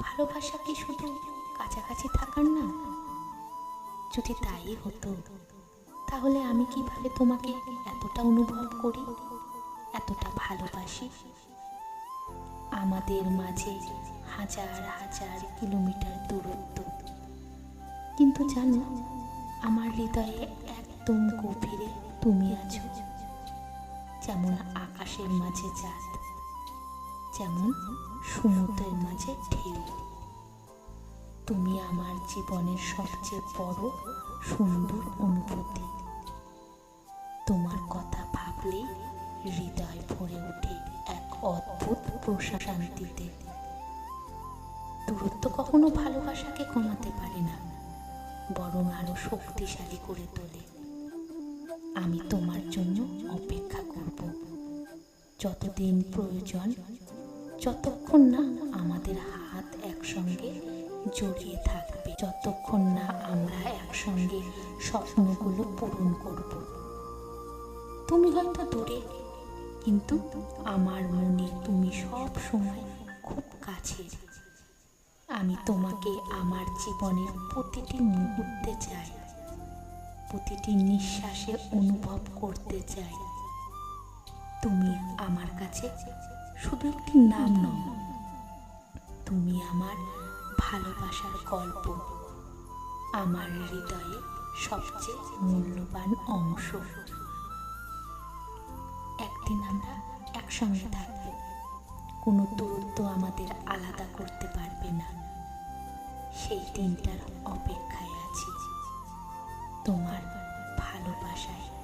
ভালোবাসা কি শুধু কাছাকাছি থাকার না? যদি তাই হতো, তাহলে আমি কীভাবে তোমাকে এতটা অনুভব করি, এতটা ভালোবাসি? আমাদের মাঝে হাজার হাজার কিলোমিটার দূরত্ব। কিন্তু জানো, আমার হৃদয়ে একদম গভীরে তুমি আছো। যেমন আকাশের মাঝে চাঁদ যেমন সমুদ্রের মাঝে ঢেউ। তুমি আমার জীবনের সবচেয়ে বড় সুন্দর অনুভূতি। তোমার কথা ভাবলেই হৃদয় ভরে ওঠে এক অদ্ভুত প্রশান্তিতে। দূরত্ব কখনো ভালোবাসাকে কমাতে পারে না, বরং আরও শক্তিশালী করে তোলে। আমি তোমার জন্য অপেক্ষা করব। যতদিন প্রয়োজন যতক্ষণ না আমাদের হাত একসঙ্গে জড়িয়ে থাকবে, যতক্ষণ না আমরা একসঙ্গে স্বপ্নগুলো পূরণ করব। তুমি হয়তো দূরে, কিন্তু আমার মনে তুমি সব সময় খুব কাছে। আমি তোমাকে আমার জীবনের প্রতিটি মুহূর্তে চাই, প্রতিটি নিঃশ্বাসে অনুভব করতে চাই। তুমি আমার কাছে শুধু একটি নাম নও। তুমি আমার ভালোবাসার গল্প। আমার হৃদয়ে সবচেয়ে মূল্যবান অংশ। একদিন আমরা একসঙ্গে থাকব। কোনো দূরত্ব আমাদের আলাদা করতে পারবে না। সেই দিনটার অপেক্ষায় আছি। তোমার ভালোবাসায়।